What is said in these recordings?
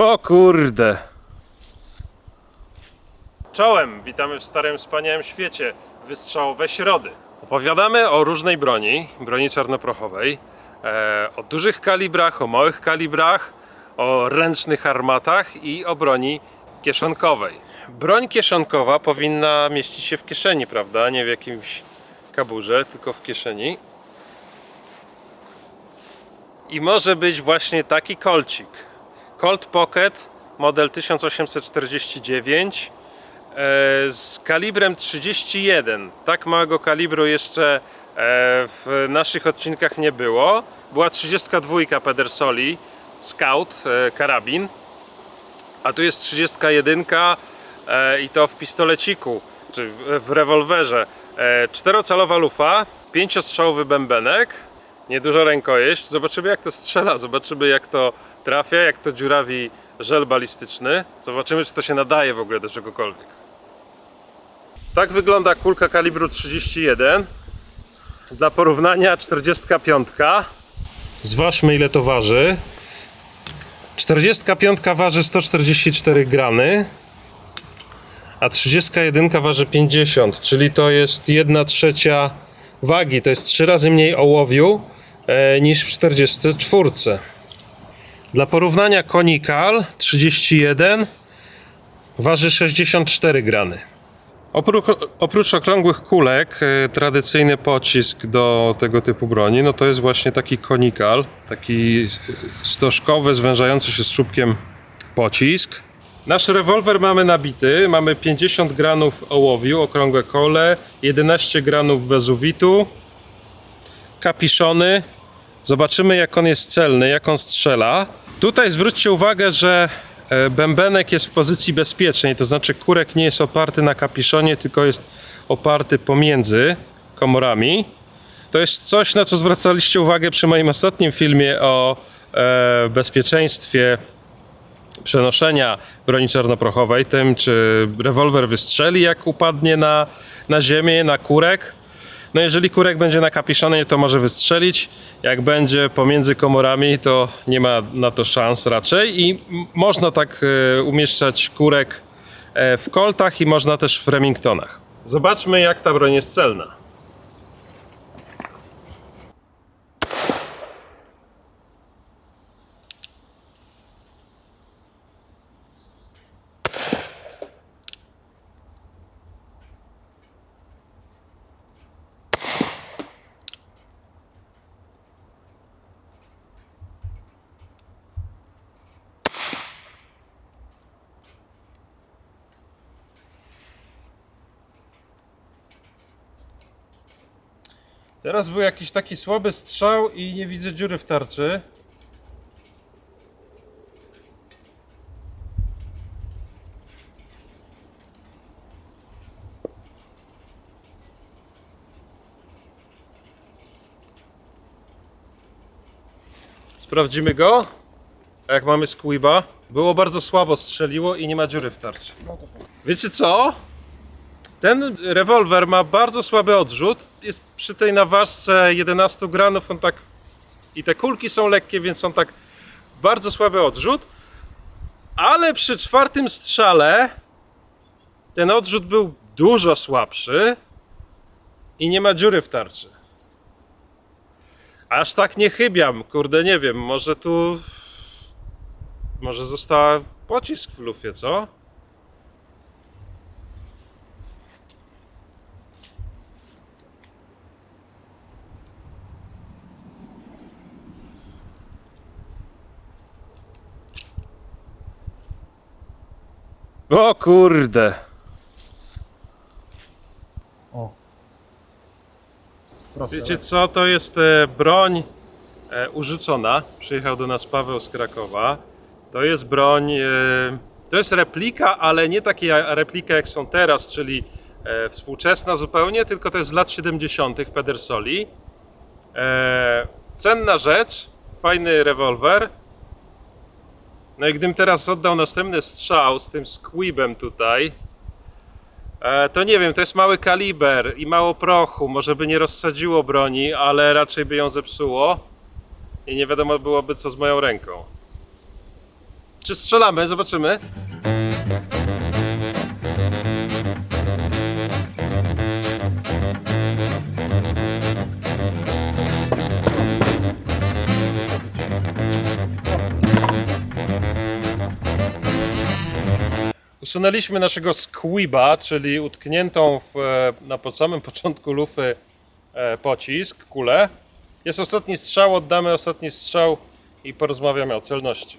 O kurde. Czołem, witamy w starym wspaniałym świecie. Wystrzałowe środy. Opowiadamy o różnej broni, broni czarnoprochowej, e, o dużych kalibrach, o małych kalibrach, o ręcznych armatach i o broni kieszonkowej. Broń kieszonkowa powinna mieścić się w kieszeni, prawda? Nie w jakimś kaburze, tylko w kieszeni. I może być właśnie taki kolcik. Colt Pocket model 1849 e, z kalibrem 31. Tak małego kalibru jeszcze e, w naszych odcinkach nie było. Była 32 Pedersoli Scout e, karabin, a tu jest 31 e, i to w pistoleciku, czy w, rewolwerze. Czterocalowa lufa, pięciostrzałowy bębenek, niedużo rękojeść. Zobaczymy jak to strzela, zobaczymy jak to trafia, jak to dziurawi żel balistyczny. Zobaczymy czy to się nadaje w ogóle do czegokolwiek. Tak wygląda kulka kalibru 31. Dla porównania 45. Zważmy ile to waży. 45 waży 144 gramy, a 31 waży 50, czyli to jest 1 trzecia wagi. To jest 3 razy mniej ołowiu niż w 44. Dla porównania konikal 31 waży 64 gramy. Oprócz, oprócz okrągłych kulek, e, tradycyjny pocisk do tego typu broni, no to jest właśnie taki konikal, taki e, stożkowy, zwężający się z czubkiem pocisk. Nasz rewolwer mamy nabity, mamy 50 granów ołowiu, okrągłe kole, 11 granów wezuwitu, kapiszony. Zobaczymy jak on jest celny, jak on strzela. Tutaj zwróćcie uwagę, że e, bębenek jest w pozycji bezpiecznej, to znaczy kurek nie jest oparty na kapiszonie, tylko jest oparty pomiędzy komorami. To jest coś, na co zwracaliście uwagę przy moim ostatnim filmie o e, bezpieczeństwie przenoszenia broni czarnoprochowej, tym czy rewolwer wystrzeli jak upadnie na, na ziemię, na kurek. No jeżeli kurek będzie nakapiszony, to może wystrzelić. Jak będzie pomiędzy komorami, to nie ma na to szans raczej. I można tak e, umieszczać kurek e, w koltach i można też w Remingtonach. Zobaczmy jak ta broń jest celna. Teraz był jakiś taki słaby strzał i nie widzę dziury w tarczy. Sprawdzimy go. A jak mamy squiba? Było bardzo słabo strzeliło i nie ma dziury w tarczy. Wiecie co? Ten rewolwer ma bardzo słaby odrzut. Jest przy tej naważce 11 gramów, on tak. I te kulki są lekkie, więc on tak bardzo słaby odrzut. Ale przy czwartym strzale ten odrzut był dużo słabszy i nie ma dziury w tarczy. Aż tak nie chybiam, kurde, nie wiem, może tu. Może została pocisk w lufie, co? O kurde. O. Proszę. Wiecie co, to jest e, broń e, użyczona. Przyjechał do nas Paweł z Krakowa. To jest broń, e, to jest replika, ale nie taka replika jak są teraz, czyli e, współczesna zupełnie, tylko to jest z lat 70. Pedersoli. E, cenna rzecz, fajny rewolwer. No i gdybym teraz oddał następny strzał z tym squibem tutaj, E, To nie wiem, to jest mały kaliber i mało prochu. Może by nie rozsadziło broni, ale raczej by ją zepsuło. I nie wiadomo byłoby co z moją ręką. Czy strzelamy? Zobaczymy. Usunęliśmy naszego squiba, czyli utkniętą w, e, na pod samym początku lufy e, pocisk, kulę. Jest ostatni strzał, oddamy ostatni strzał i porozmawiamy o celności.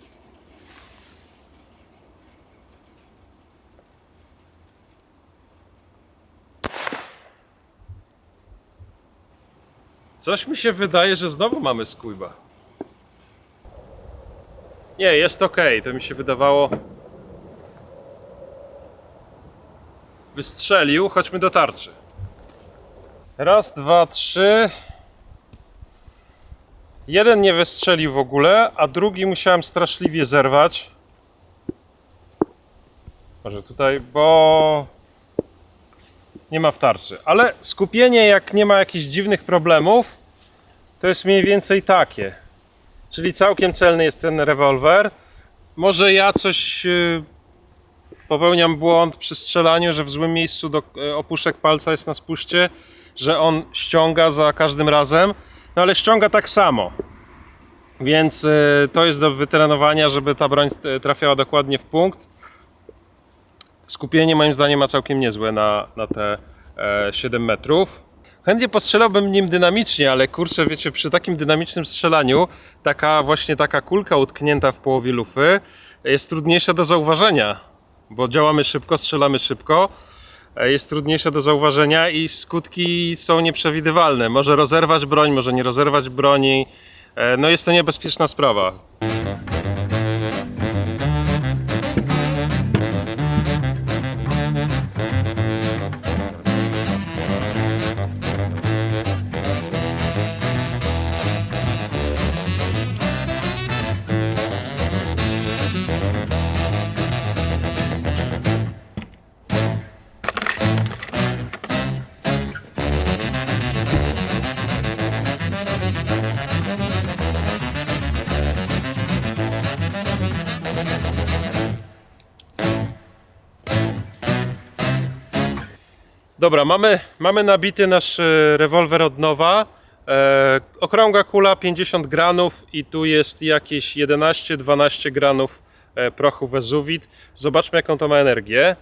Coś mi się wydaje, że znowu mamy squiba. Nie, jest ok, to mi się wydawało. Wystrzelił, chodźmy do tarczy. Raz, dwa, trzy. Jeden nie wystrzelił w ogóle, a drugi musiałem straszliwie zerwać. Może tutaj, bo nie ma w tarczy. Ale skupienie, jak nie ma jakichś dziwnych problemów, to jest mniej więcej takie. Czyli całkiem celny jest ten rewolwer. Może ja coś yy, popełniam błąd przy strzelaniu, że w złym miejscu do, e, opuszek palca jest na spuście, że on ściąga za każdym razem, no ale ściąga tak samo. Więc e, to jest do wytrenowania, żeby ta broń e, trafiała dokładnie w punkt. Skupienie moim zdaniem ma całkiem niezłe na, na te e, 7 metrów. Chętnie postrzelałbym nim dynamicznie, ale kurczę, wiecie, przy takim dynamicznym strzelaniu taka właśnie taka kulka utknięta w połowie lufy jest trudniejsza do zauważenia bo działamy szybko, strzelamy szybko, e, jest trudniejsze do zauważenia i skutki są nieprzewidywalne. Może rozerwać broń, może nie rozerwać broni. E, No jest to niebezpieczna sprawa. Dobra, mamy, mamy nabity nasz e, rewolwer od nowa. E, okrągła kula 50 granów i tu jest jakieś 11-12 granów e, prochu Vezuvit. Zobaczmy jaką to ma energię.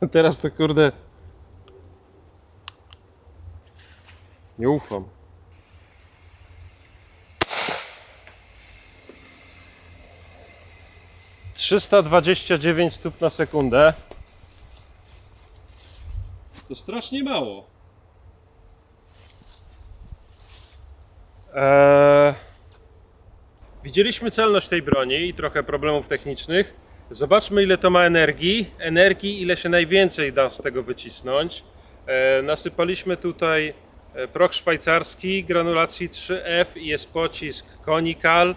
Teraz to kurde. Nie ufam. Trzysta dwadzieścia dziewięć stóp na sekundę. To strasznie mało. Eee, widzieliśmy celność tej broni i trochę problemów technicznych. Zobaczmy, ile to ma energii. Energii, ile się najwięcej da z tego wycisnąć. Eee, nasypaliśmy tutaj e, proch szwajcarski granulacji 3F i jest pocisk Conical, e,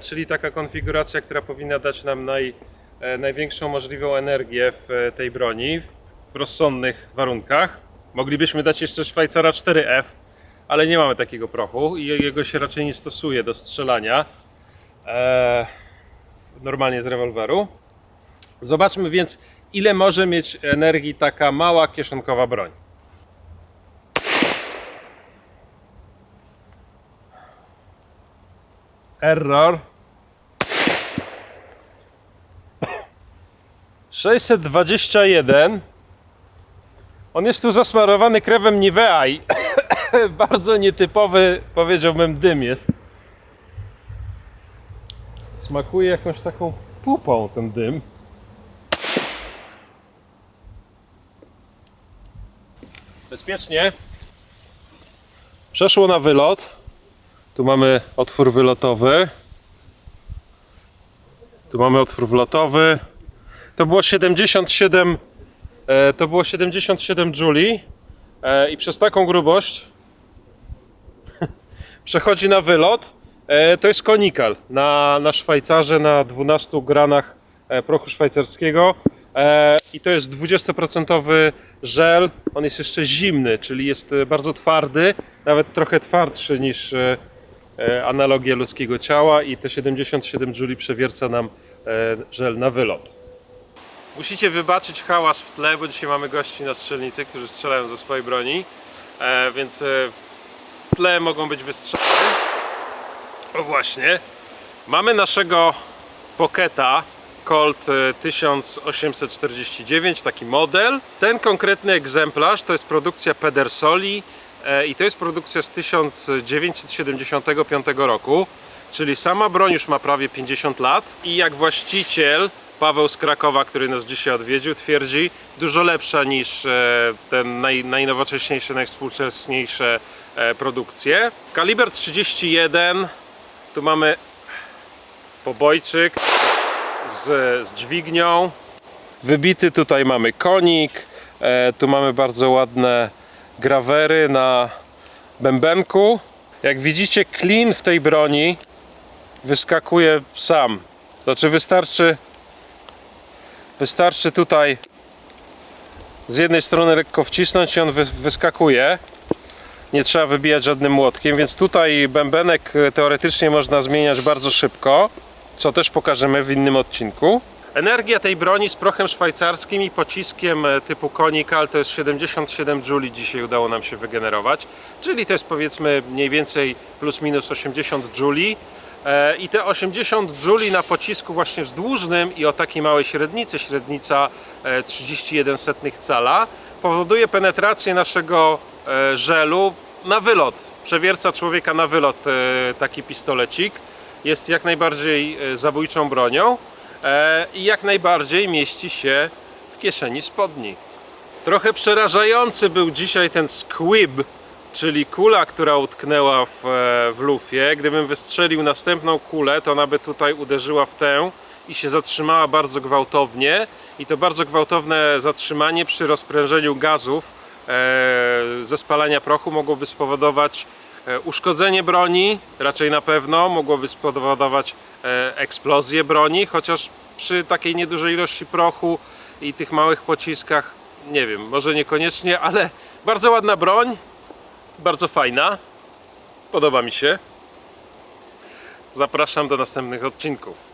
czyli taka konfiguracja, która powinna dać nam naj, e, największą możliwą energię w e, tej broni w, rozsądnych warunkach. Moglibyśmy dać jeszcze Szwajcara 4F, ale nie mamy takiego prochu i jego się raczej nie stosuje do strzelania e, normalnie z rewolweru. Zobaczmy więc, ile może mieć energii taka mała kieszonkowa broń. Error. 621. On jest tu zasmarowany krewem Nivea i bardzo nietypowy, powiedziałbym, dym jest. Smakuje jakąś taką pupą ten dym. Bezpiecznie. Przeszło na wylot. Tu mamy otwór wylotowy. Tu mamy otwór wlotowy. To było 77 e, to było 77 Juli e, i przez taką grubość przechodzi na wylot. E, to jest konikal na, na Szwajcarze na 12 granach prochu szwajcarskiego. I to jest 20% żel. On jest jeszcze zimny, czyli jest bardzo twardy, nawet trochę twardszy niż e, analogia ludzkiego ciała i te 77 Joule przewierca nam e, żel na wylot. Musicie wybaczyć hałas w tle, bo dzisiaj mamy gości na strzelnicy, którzy strzelają ze swojej broni, e, więc w tle mogą być wystrzely. O właśnie. Mamy naszego Pocketa Colt e, 1849, taki model. Ten konkretny egzemplarz to jest produkcja Pedersoli i to jest produkcja z 1975 roku, czyli sama broń już ma prawie 50 lat i jak właściciel Paweł z Krakowa, który nas dzisiaj odwiedził, twierdzi, dużo lepsza niż e, te naj, najnowocześniejsze, najwspółczesniejsze e, produkcje. Kaliber 31, tu mamy pobojczyk z, z dźwignią. Wybity tutaj mamy konik, e, tu mamy bardzo ładne grawery na bębenku. Jak widzicie, klin w tej broni wyskakuje sam. Znaczy wystarczy Wystarczy tutaj z jednej strony lekko wcisnąć i on wy- wyskakuje. Nie trzeba wybijać żadnym młotkiem, więc tutaj bębenek e, teoretycznie można zmieniać bardzo szybko, co też pokażemy w innym odcinku. Energia tej broni z prochem szwajcarskim i pociskiem e, typu Konikal to jest 77 Joule dzisiaj udało nam się wygenerować, czyli to jest powiedzmy mniej więcej plus minus 80 Joule. E, I te 80 Joule na pocisku właśnie wzdłużnym i o takiej małej średnicy, średnica e, 31 setnych cala, powoduje penetrację naszego e, żelu na wylot. Przewierca człowieka na wylot e, taki pistolecik. Jest jak najbardziej e, zabójczą bronią e, i jak najbardziej mieści się w kieszeni spodni. Trochę przerażający był dzisiaj ten squib, czyli kula, która utknęła w, e, w lufie. Gdybym wystrzelił następną kulę, to ona by tutaj uderzyła w tę i się zatrzymała bardzo gwałtownie. I to bardzo gwałtowne zatrzymanie przy rozprężeniu gazów e, ze spalania prochu mogłoby spowodować e, uszkodzenie broni, raczej na pewno, mogłoby spowodować e, eksplozję broni, chociaż przy takiej niedużej ilości prochu i tych małych pociskach, nie wiem, może niekoniecznie, ale bardzo ładna broń, bardzo fajna, podoba mi się. Zapraszam do następnych odcinków.